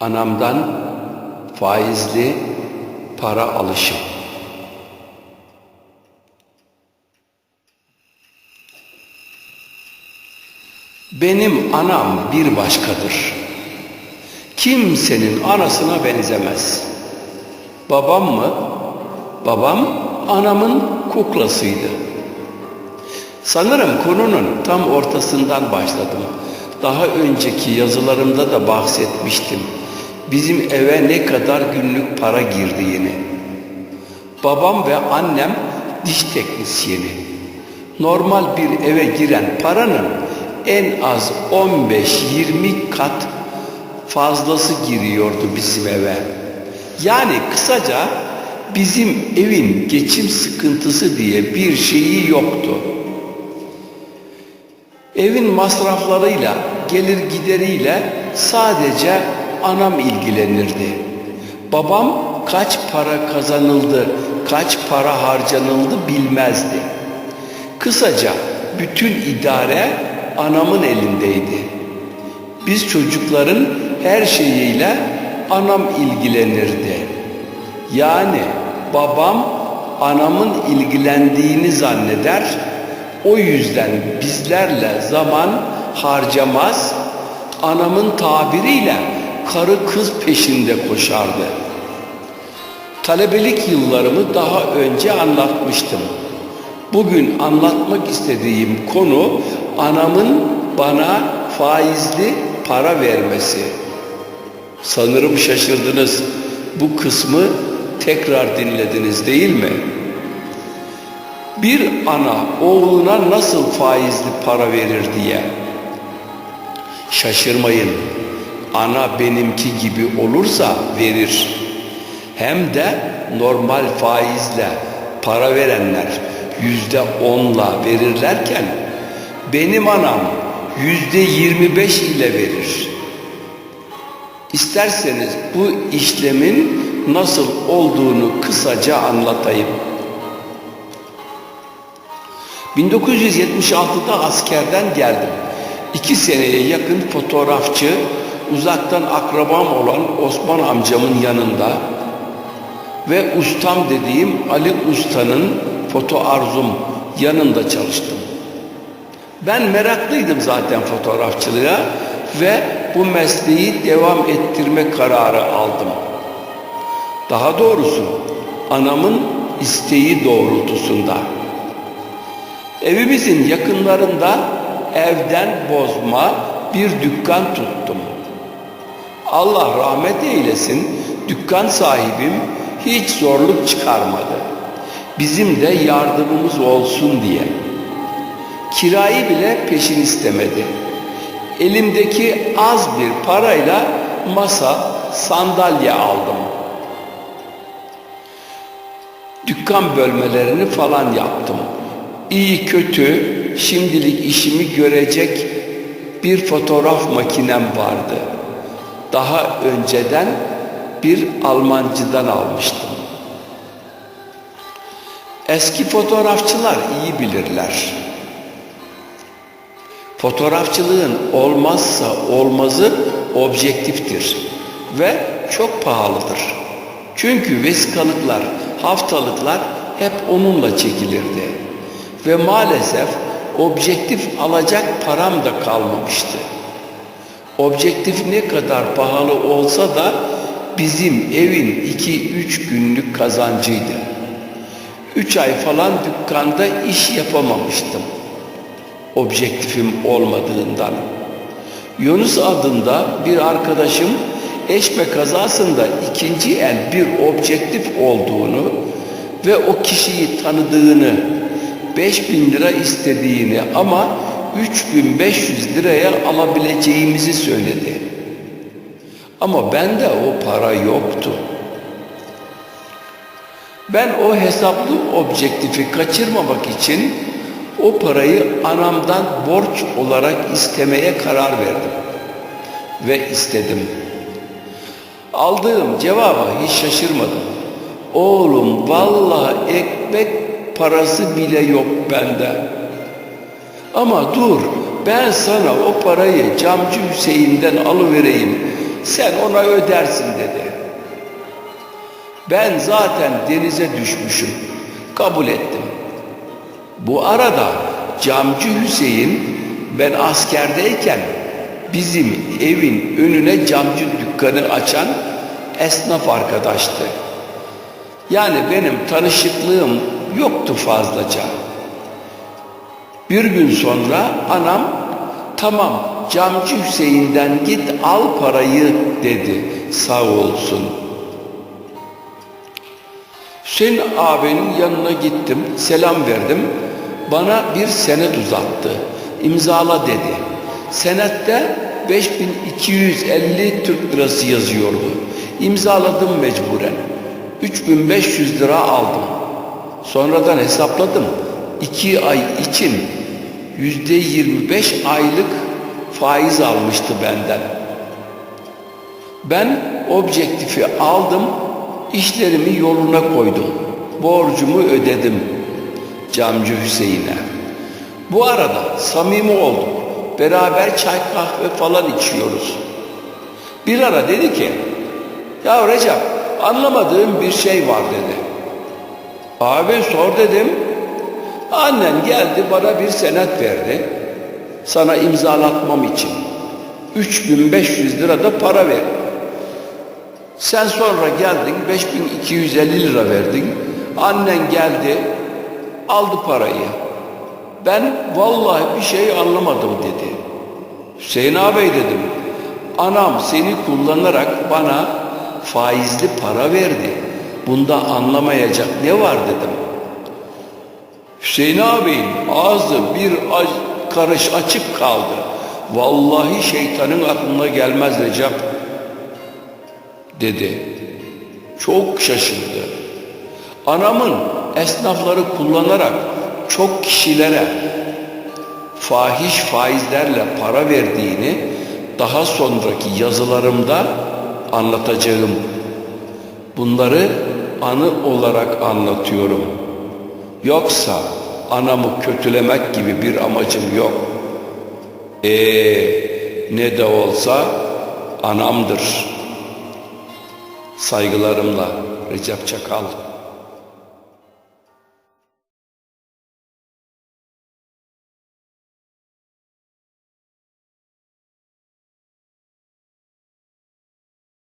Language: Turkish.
Anamdan faizli para alışım. Benim anam bir başkadır. Kimsenin anasına benzemez. Babam mı? Babam anamın kuklasıydı. Sanırım konunun tam ortasından başladım. Daha önceki yazılarımda da bahsetmiştim. Bizim eve ne kadar günlük para girdi yeni. Babam ve annem diş teknisyeni. Normal bir eve giren paranın en az 15-20 kat fazlası giriyordu bizim eve. Yani kısaca bizim evin geçim sıkıntısı diye bir şeyi yoktu. Evin masraflarıyla, gelir gideriyle sadece anam ilgilenirdi. Babam kaç para kazanıldı, kaç para harcanıldı bilmezdi. Kısaca bütün idare anamın elindeydi. Biz çocukların her şeyiyle anam ilgilenirdi. Yani babam anamın ilgilendiğini zanneder, o yüzden bizlerle zaman harcamaz, anamın tabiriyle karı kız peşinde koşardı. Talebelik yıllarımı daha önce anlatmıştım. Bugün anlatmak istediğim konu anamın bana faizli para vermesi. Sanırım şaşırdınız. Bu kısmı tekrar dinlediniz değil mi? Bir ana oğluna nasıl faizli para verir diye. Şaşırmayın. Ana benimki gibi olursa verir. Hem de normal faizle para verenler yüzde onla verirlerken benim anam yüzde yirmi beş ile verir. İsterseniz bu işlemin nasıl olduğunu kısaca anlatayım. 1976'da askerden geldim. İki seneye yakın fotoğrafçı, uzaktan akrabam olan Osman amcamın yanında ve ustam dediğim Ali Usta'nın foto arzum yanında çalıştım. Ben meraklıydım zaten fotoğrafçılığa ve bu mesleği devam ettirme kararı aldım. Daha doğrusu anamın isteği doğrultusunda. Evimizin yakınlarında evden bozma bir dükkan tuttum. Allah rahmet eylesin dükkan sahibim hiç zorluk çıkarmadı. Bizim de yardımımız olsun diye. Kirayı bile peşin istemedi. Elimdeki az bir parayla masa, sandalye aldım. Dükkan bölmelerini falan yaptım. İyi kötü şimdilik işimi görecek bir fotoğraf makinem vardı. Daha önceden bir Almancıdan almıştım. Eski fotoğrafçılar iyi bilirler. Fotoğrafçılığın olmazsa olmazı objektiftir ve çok pahalıdır. Çünkü vesikalıklar, haftalıklar hep onunla çekilirdi. Ve maalesef objektif alacak param da kalmamıştı. Objektif ne kadar pahalı olsa da bizim evin iki üç günlük kazancıydı. Üç ay falan dükkanda iş yapamamıştım. Objektifim olmadığından. Yunus adında bir arkadaşım eşme kazasında ikinci el bir objektif olduğunu ve o kişiyi tanıdığını 5000 lira istediğini ama 3500 liraya alabileceğimizi söyledi. Ama bende o para yoktu. Ben o hesaplı objektifi kaçırmamak için o parayı anamdan borç olarak istemeye karar verdim. Ve istedim. Aldığım cevaba hiç şaşırmadım. Oğlum vallahi ekmek parası bile yok bende. Ama dur ben sana o parayı camcı Hüseyin'den alıvereyim. sen ona ödersin dedi. Ben zaten denize düşmüşüm. Kabul ettim. Bu arada camcı Hüseyin ben askerdeyken bizim evin önüne camcı dükkanı açan esnaf arkadaştı. Yani benim tanışıklığım yoktu fazlaca. Bir gün sonra anam tamam camcı Hüseyin'den git al parayı dedi sağ olsun. Hüseyin abinin yanına gittim selam verdim bana bir senet uzattı imzala dedi. Senette 5250 Türk lirası yazıyordu. İmzaladım mecburen. 3500 lira aldım. Sonradan hesapladım. 2 ay için yüzde 25 aylık faiz almıştı benden. Ben objektifi aldım, işlerimi yoluna koydum. Borcumu ödedim camcı Hüseyin'e. Bu arada samimi olduk. Beraber çay kahve falan içiyoruz. Bir ara dedi ki, ya Recep anlamadığım bir şey var dedi. Abi sor dedim. Annen geldi bana bir senet verdi. Sana imzalatmam için. 3500 lira da para ver. Sen sonra geldin 5250 lira verdin. Annen geldi aldı parayı. Ben vallahi bir şey anlamadım dedi. Hüseyin ağabey dedim. Anam seni kullanarak bana faizli para verdi. Bunda anlamayacak ne var dedim. Hüseyin ağabeyin ağzı bir karış açık kaldı. Vallahi şeytanın aklına gelmez Recep dedi. Çok şaşırdı. Anamın esnafları kullanarak çok kişilere fahiş faizlerle para verdiğini daha sonraki yazılarımda anlatacağım. Bunları anı olarak anlatıyorum. Yoksa anamı kötülemek gibi bir amacım yok. Ee, ne de olsa anamdır. Saygılarımla Recep Çakal.